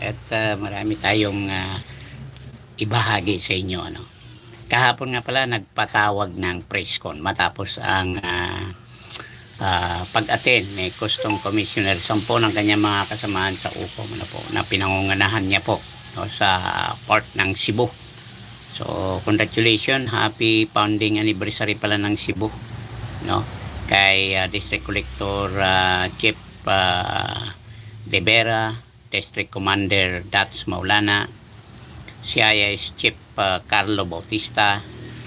at uh, marami tayong uh, ibahagi sa inyo ano. Kahapon nga pala nagpatawag ng press con matapos ang uh, uh, pag-attend ni Custom Commissioner Sampo ng kanyang mga kasamahan sa UPOM ano po, na pinangunganahan niya po no, sa part ng Cebu. So, congratulations, happy founding anniversary pala ng Cebu, no? Kay uh, District Collector uh, Chief uh, De Vera, District Commander Dats Maulana, CIS Chief uh, Carlo Bautista,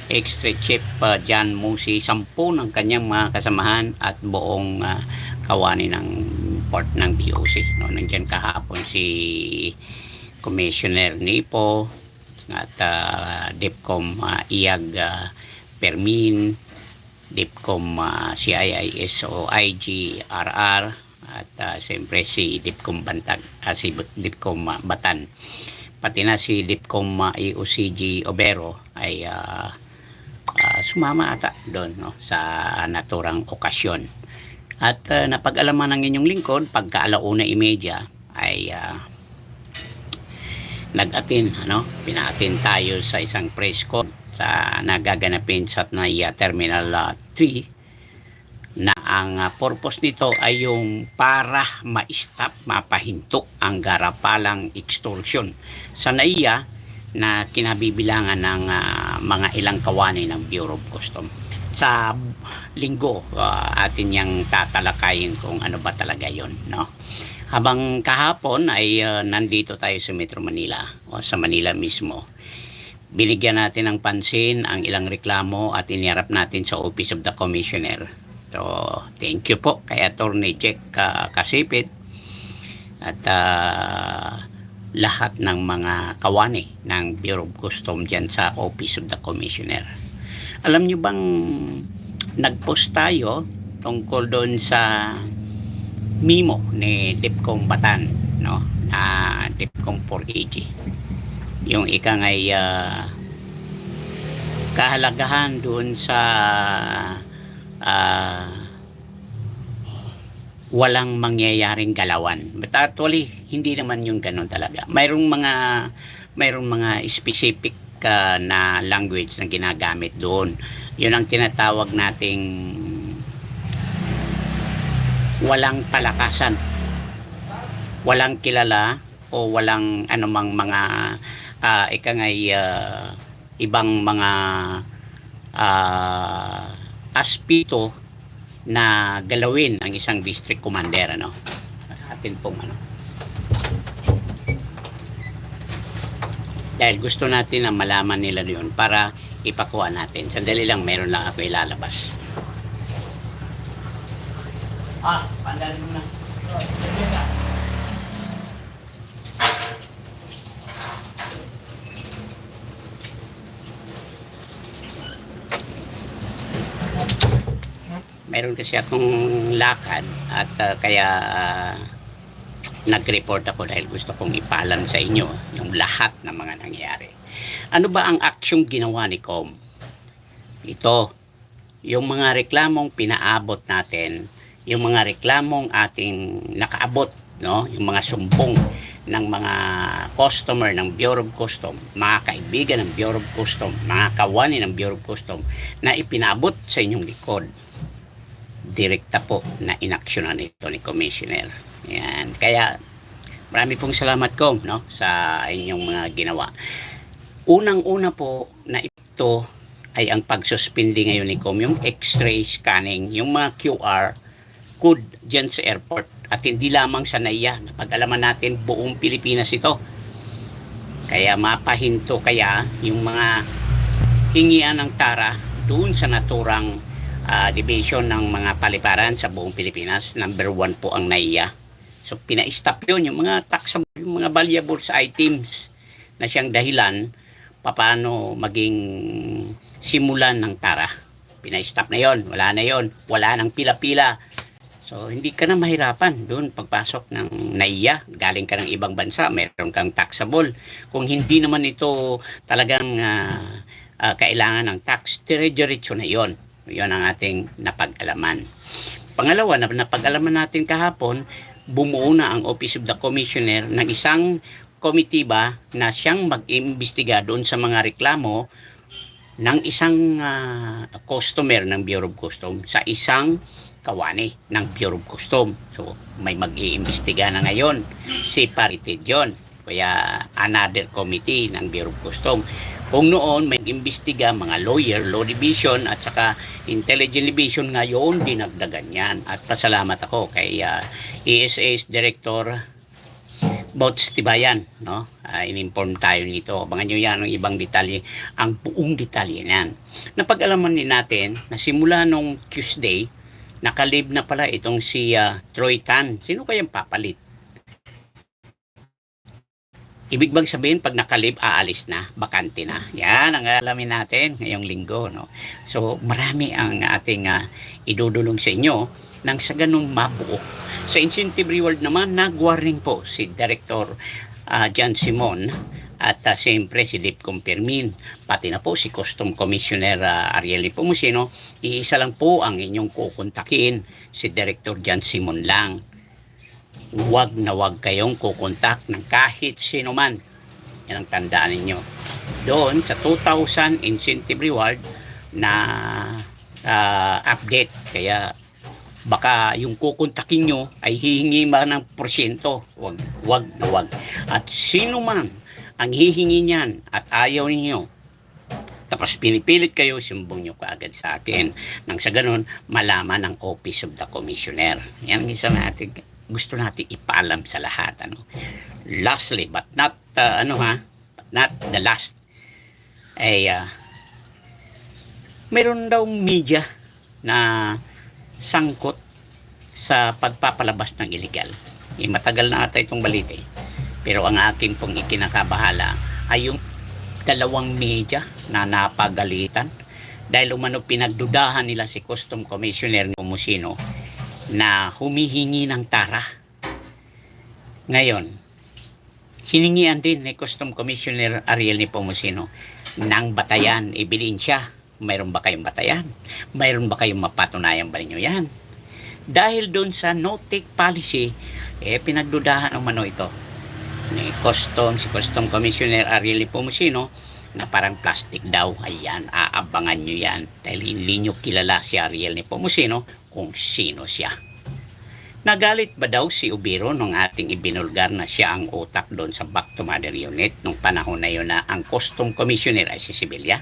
Extra Chief uh, John Musi, sampu ng kanyang mga kasamahan at buong uh, kawani ng port ng BOC. No, nandiyan kahapon si Commissioner Nipo at uh, DEPCOM uh, IAG uh, Permin, DEPCOM uh, CIIS o IGRR at uh, siyempre si DEPCOM Bantag, uh, si DEPCOM uh, Batan. Pati na si DEPCOM uh, EOCG Obero ay uh, uh, sumama ata doon no, sa naturang okasyon. At uh, napag-alaman ng inyong lingkod, pagka alauna imedya ay uh, nag-atin, ano, pina-atin tayo sa isang press con sa nagaganapin sa NAIA Terminal uh, 3 na ang uh, purpose nito ay yung para ma-stop, mapahinto ang garapalang extortion sa NAIA na kinabibilangan ng uh, mga ilang kawani ng Bureau of Custom. Sa linggo, uh, atin yang tatalakayin kung ano ba talaga yon no? Habang kahapon ay uh, nandito tayo sa Metro Manila o sa Manila mismo. Binigyan natin ng pansin ang ilang reklamo at iniharap natin sa Office of the Commissioner. So, thank you po kay Attorney Jack uh, Kasipit. At uh, lahat ng mga kawani ng Bureau of Custom dyan sa Office of the Commissioner. Alam nyo bang nag-post tayo tungkol doon sa mimo ni Dipcom Batan no? Na Dipcom 4AG yung ika ngay uh, kahalagahan doon sa uh, walang mangyayaring galawan. But actually hindi naman yung ganun talaga. Mayroong mga mayroong mga specific uh, na language na ginagamit doon. Yun ang tinatawag nating walang palakasan. Walang kilala o walang anumang mga uh, ikangay uh, ibang mga uh, aspito na galawin ang isang district commander ano? Atin pong ano? Dahil gusto natin na malaman nila yun para ipakuha natin. Sandali lang meron lang ako ilalabas. Ah, pandalin mo na. Meron kasi akong lakad at uh, kaya uh, nag-report ako dahil gusto kong ipalam sa inyo yung lahat ng mga nangyayari. Ano ba ang aksyong ginawa ni Com? Ito, yung mga reklamong pinaabot natin yung mga reklamong ating nakaabot, no? yung mga sumbong ng mga customer ng Bureau of Custom, mga kaibigan ng Bureau of Custom, mga kawani ng Bureau of Custom na ipinabot sa inyong likod. Direkta po na inaksyonan ito ni Commissioner. Yan. Kaya marami pong salamat ko no, sa inyong mga ginawa. Unang-una po na ito ay ang pagsuspindi ngayon ni Com, yung x-ray scanning, yung mga QR code dyan sa airport at hindi lamang sa NAIA napag-alaman natin buong Pilipinas ito kaya mapahinto kaya yung mga hingian ng tara doon sa naturang uh, division ng mga paliparan sa buong Pilipinas. Number one po ang NAIA. So pina-stop yun. Yung mga taxable yung mga valuables items na siyang dahilan paano maging simulan ng tara. Pina-stop na yon wala na yon wala nang pila-pila. So, hindi ka na mahirapan doon pagpasok ng NAIA. Galing ka ng ibang bansa, meron kang taxable. Kung hindi naman ito talagang uh, uh, kailangan ng tax, dire-diretso na yon. Yon ang ating napag-alaman. Pangalawa, na napag-alaman natin kahapon, bumuo na ang Office of the Commissioner ng isang komitiba na siyang mag-imbestiga doon sa mga reklamo ng isang ah, customer ng Bureau of Customs sa isang kawani ng Bureau of Customs. So, may mag-iimbestiga na ngayon. Separated yun. Kaya another committee ng Bureau of Customs. Kung noon may imbestiga mga lawyer, law division at saka intelligence division ngayon dinagdagan yan. At pasalamat ako kay ah, ESA's Director Bots Tibayan, no? Uh, in-inform tayo nito. Abangan nyo yan ang ibang detalye, ang buong detalye niyan. Napag-alaman din natin na simula nung Tuesday, nakalib na pala itong si ah, Troy Tan. Sino kayang papalit? Ibig bang sabihin pag nakalib, aalis na, bakante na. Yan ang alamin natin ngayong linggo. No? So marami ang ating ah, idudulong sa inyo nang sa ganun mabuo. Sa incentive reward naman, nag-warning po si Director ah, John Simon at ah, siyempre si Lip Compirmin, pati na po si Custom Commissioner ah, Ariel Lipomusino, iisa lang po ang inyong kukontakin, si Director John Simon lang wag na wag kayong kukontak ng kahit sino man. Yan ang tandaan ninyo. Doon sa 2,000 incentive reward na ah, update. Kaya baka yung kukontakin nyo ay hihingi man ng porsyento. Wag, wag na wag. At sino man ang hihingi niyan at ayaw ninyo, tapos pinipilit kayo, sumbong nyo kaagad sa akin. Nang sa ganun, malaman ng Office of the Commissioner. Yan ang isa natin gusto natin ipaalam sa lahat ano? Lastly but not uh, ano ha? But not the last ay uh, meron daw media na sangkot sa pagpapalabas ng illegal. Eh, matagal na ata itong balita eh. pero ang akin pong ikinakabahala ay yung dalawang media na napagalitan dahil umano pinagdudahan nila si Custom Commissioner Musino na humihingi ng tara. Ngayon, hiningian din ni Custom Commissioner Ariel Nepomuceno ng batayan, ebidensya. Mayroon ba kayong batayan? Mayroon ba kayong mapatunayan ba ninyo yan? Dahil doon sa no-take policy, eh pinagdudahan ang mano ito ni Custom, si Custom Commissioner Ariel Nepomuceno na parang plastic daw. Ayan, aabangan nyo yan. Dahil hindi nyo kilala si Ariel Nepomuceno kung sino siya. Nagalit ba daw si Ubiro nung ating ibinulgar na siya ang utak doon sa Back to Mother Unit nung panahon na yun na ang custom commissioner ay si Sibilya?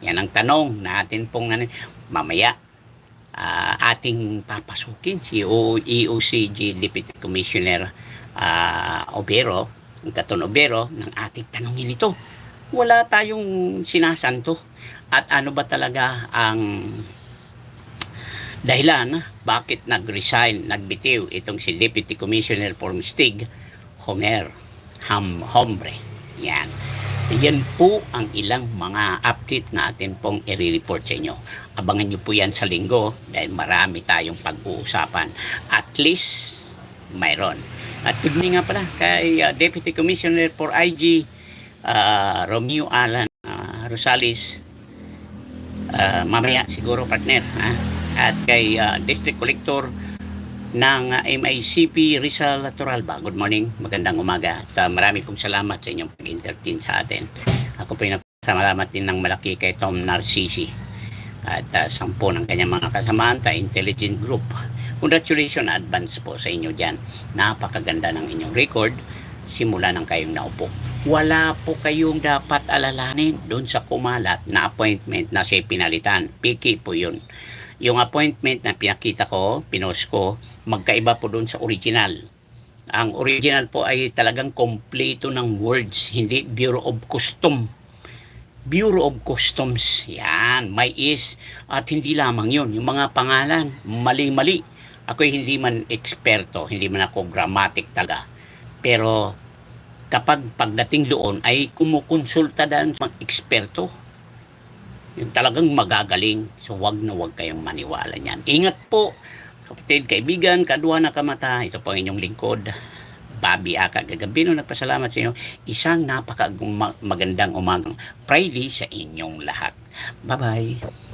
Yan ang tanong natin pong ano, mamaya ah, ating papasukin si EOCG Deputy Commissioner ah, Obero, ang Katon Obero, ng ating tanongin ito. Wala tayong sinasanto. At ano ba talaga ang dahilan bakit nag-resign, nagbitiw itong si Deputy Commissioner for Mistig, Homer Ham Hombre. Yan. Yan po ang ilang mga update natin pong i-report sa inyo. Abangan nyo po yan sa linggo dahil marami tayong pag-uusapan. At least, mayroon. At good nga pala kay uh, Deputy Commissioner for IG, uh, Romeo Alan uh, Rosales, uh, mamaya siguro partner. Ha? At kay uh, District Collector ng uh, MICP Rizal Toralba. Good morning, magandang umaga. At uh, marami pong salamat sa inyong pag-entertain sa atin. Ako po yung salamat din ng malaki kay Tom Narcisi at uh, sampo ng kanyang mga kasamaan sa Intelligent Group. Congratulations advance po sa inyo dyan. Napakaganda ng inyong record simula nang kayong naupo. Wala po kayong dapat alalanin doon sa kumalat na appointment na siya pinalitan. Piki po yun. Yung appointment na pinakita ko, pinost ko, magkaiba po doon sa original. Ang original po ay talagang kompleto ng words, hindi Bureau of Custom. Bureau of Customs. Yan, may is. At hindi lamang yun. Yung mga pangalan, mali-mali. Ako hindi man eksperto, hindi man ako grammatic talaga. Pero kapag pagdating doon ay kumukonsulta daan sa mga eksperto. Yung talagang magagaling. So wag na wag kayong maniwala niyan. Ingat po, kapatid, kaibigan, kadwa na kamata. Ito po ang inyong lingkod. Bobby Aka Gagabino nagpasalamat sa inyo. Isang napaka magandang umagang Friday sa inyong lahat. Bye-bye.